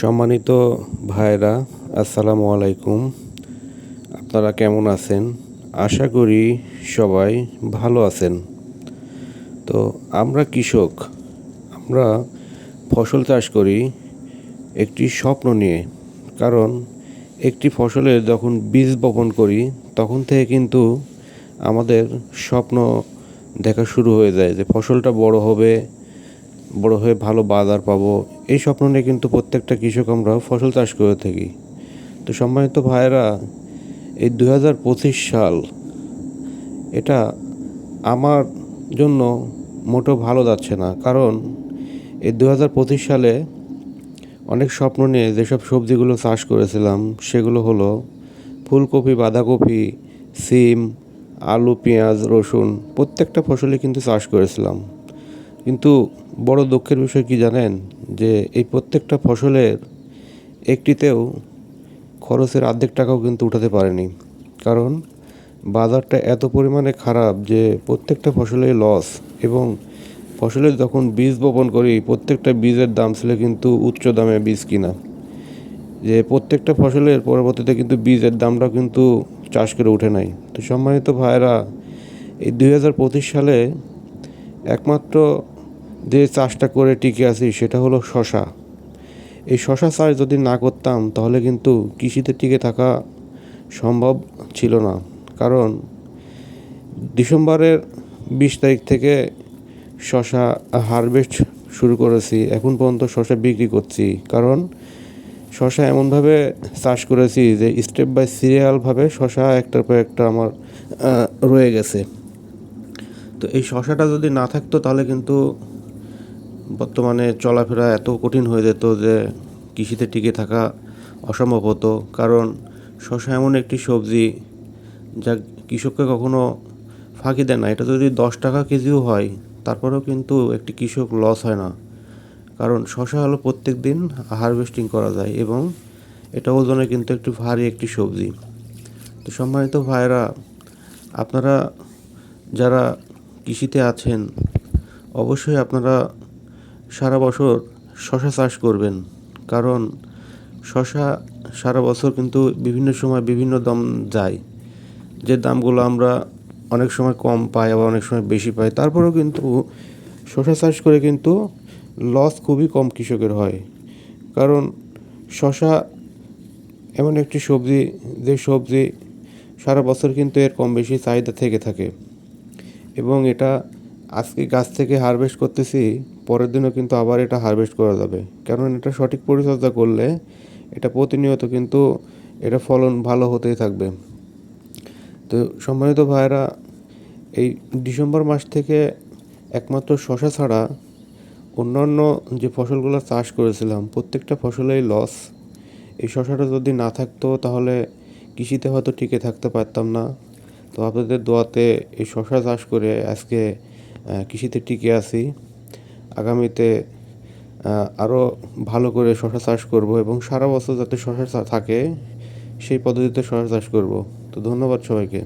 সম্মানিত ভাইরা আসসালামু আলাইকুম। আপনারা কেমন আছেন? আশা করি সবাই ভালো আছেন। তো আমরা কৃষক, আমরা ফসল চাষ করি একটি স্বপ্ন নিয়ে। কারণ একটি ফসলের যখন বীজ বপন করি, তখন থেকে কিন্তু আমাদের স্বপ্ন দেখা শুরু হয়ে যায় যে ফসলটা বড় হবে, বড় হয়ে ভালো বাজার পাবো। এই স্বপ্ন নিয়ে কিন্তু প্রত্যেকটা কৃষক আমরা ফসল চাষ করে থাকি। তো সম্মানিত ভাইয়েরা, এই দু হাজার পঁচিশ সাল, এটা আমার জন্য মোটেও ভালো যাচ্ছে না। কারণ এই দু হাজার পঁচিশ সালে অনেক স্বপ্ন নিয়ে যেসব সবজিগুলো চাষ করেছিলাম, সেগুলো হলো ফুলকপি, বাঁধাকপি, সিম, আলু, পেঁয়াজ, রসুন, প্রত্যেকটা ফসলই কিন্তু চাষ করেছিলাম। কিন্তু বড় দুঃখের বিষয় কি জানেন? যে এই প্রত্যেকটা ফসলের একটিতেও খরচের অর্ধেক টাকাও কিন্তু উঠাতে পারেনি। কারণ বাজারটা এত পরিমাণে খারাপ যে প্রত্যেকটা ফসলেই লস এবং ফসলের যখন বীজ বপন করি, প্রত্যেকটা বীজের দাম ছিল কিন্তু উচ্চ দামে বীজ কিনা। যে প্রত্যেকটা ফসলের পরবর্তীতে কিন্তু বীজের দামটা কিন্তু চাষ করে উঠে নাই। তো সম্মানিত ভাইরা এই দুই হাজার পঁচিশ সালে একমাত্র যে চাষটা করে টিকে আছি সেটা হলো শশা। এই শশা চাষ যদি না করতাম, তাহলে কিন্তু কৃষিতে টিকে থাকা সম্ভব ছিল না। কারণ ডিসেম্বরের বিশ তারিখ থেকে শশা হারভেস্ট শুরু করেছি, এখন পর্যন্ত শশা বিক্রি করছি। কারণ শশা এমনভাবে চাষ করেছি যে স্টেপ বাই সিরিয়ালভাবে শশা একটার পর একটা আমার রয়ে গেছে। তো এই শশাটা যদি না থাকতো, তাহলে কিন্তু বর্তমানে চলাফেরা এত কঠিন হয়ে যেত যে কৃষিতে টিকে থাকা অসম্ভব হতো। কারণ শশা এমন একটি সবজি যা কৃষককে কখনো ফাঁকি দেয় না। এটা যদি দশ টাকা কেজিও হয়, তারপরেও কিন্তু একটি কৃষক লস হয় না। কারণ শশা হলো প্রত্যেক দিন হারভেস্টিং করা যায় এবং এটা ওজনে কিন্তু একটি ভারী একটি সবজি। তো সম্মানিত ভাইরা আপনারা যারা কৃষিতে আছেন, অবশ্যই আপনারা সারা বছর শশা চাষ করবেন। কারণ শশা সারা বছর কিন্তু বিভিন্ন সময় বিভিন্ন দাম যায়। যে দামগুলো আমরা অনেক সময় কম পাই আবার অনেক সময় বেশি পাই। তারপরেও কিন্তু শশা চাষ করে কিন্তু লস খুবই কম কৃষকের হয়। কারণ শশা এমন একটি সবজি, যে সবজি সারা বছর কিন্তু এর কম বেশি চাহিদা থেকে থাকে। এবং এটা আজকে গাছ থেকে হারভেস্ট করতেছি, পরের দিনও কিন্তু আবার এটা হারভেস্ট করা যাবে। কারণ এটা সঠিক পরিচর্যা করলে এটা প্রতিনিয়ত কিন্তু এটা ফলন ভালো হতেই থাকবে। তো সম্মানিত ভাইরা এই ডিসেম্বর মাস থেকে একমাত্র শশা ছাড়া অন্যান্য যে ফসলগুলো চাষ করেছিলাম, প্রত্যেকটা ফসলেই লস এই শশাটা যদি না থাকতো তাহলে কৃষিতে হয়তো টিকে থাকতে পারতাম না। তো আপনাদের দোয়াতে এই শশা চাষ করে আজকে কৃষিতে টিকে আছি। আগামীতে আরও ভালো করে শশা চাষ করব এবং সারা বছর যাতে শশা থাকে, সেই পদ্ধতিতে শশা চাষ করব। তো ধন্যবাদ সবাইকে।